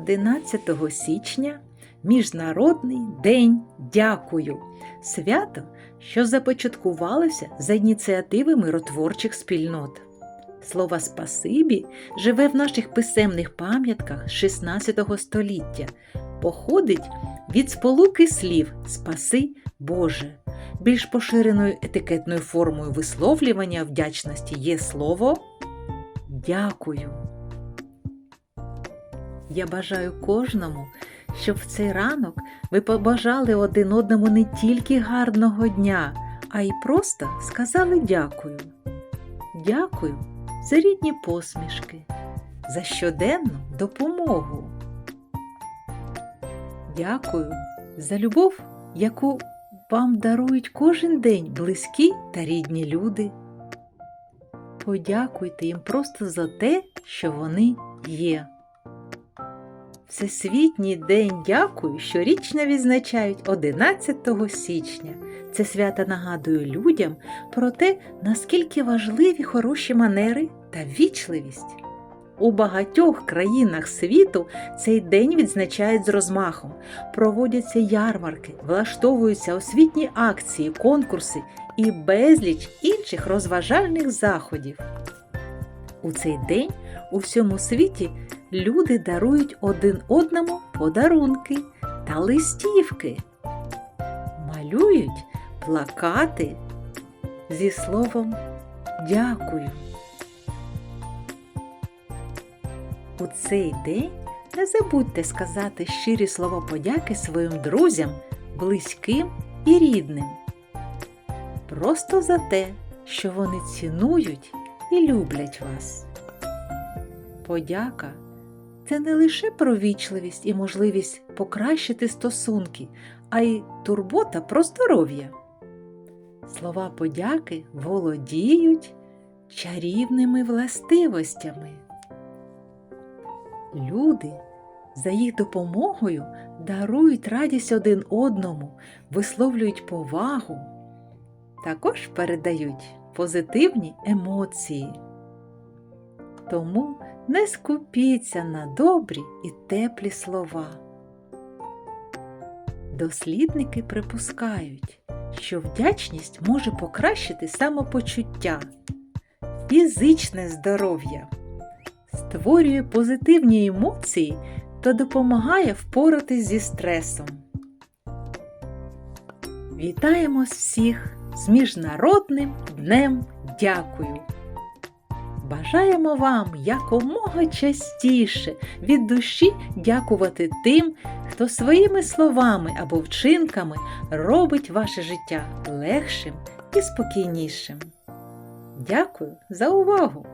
11 січня Міжнародний день дякую. Свято, що започаткувалося за ініціативи миротворчих спільнот. Слово спасибі живе в наших писемних пам'ятках 16 століття, походить від сполуки слів Спаси Боже. Більш поширеною етикетною формою висловлювання вдячності є слово Дякую. Я бажаю кожному, щоб в цей ранок ви побажали один одному не тільки гарного дня, а й просто сказали дякую. Дякую за рідні посмішки, за щоденну допомогу. Дякую за любов, яку вам дарують кожен день близькі та рідні люди. Подякуйте їм просто за те, що вони є. Всесвітній день дякую щорічно відзначають 11 січня. Це свято нагадує людям про те, наскільки важливі хороші манери та вічливість. У багатьох країнах світу цей день відзначають з розмахом, проводяться ярмарки, влаштовуються освітні акції, конкурси і безліч інших розважальних заходів. У цей день у всьому світі люди дарують один одному подарунки та листівки, малюють плакати зі словом дякую. У цей день не забудьте сказати щирі слова подяки своїм друзям, близьким і рідним. Просто за те, що вони цінують і люблять вас. Подяка це не лише про вічливість і можливість покращити стосунки, а й турбота про здоров'я. Слова подяки володіють чарівними властивостями. Люди за їх допомогою дарують радість один одному, висловлюють повагу, також передають позитивні емоції. Тому не скупіться на добрі і теплі слова. Дослідники припускають, що вдячність може покращити самопочуття, фізичне здоров'я, створює позитивні емоції та допомагає впоратись зі стресом. Вітаємо всіх з Міжнародним днем дякую! Бажаємо вам якомога частіше від душі дякувати тим, хто своїми словами або вчинками робить ваше життя легшим і спокійнішим. Дякую за увагу!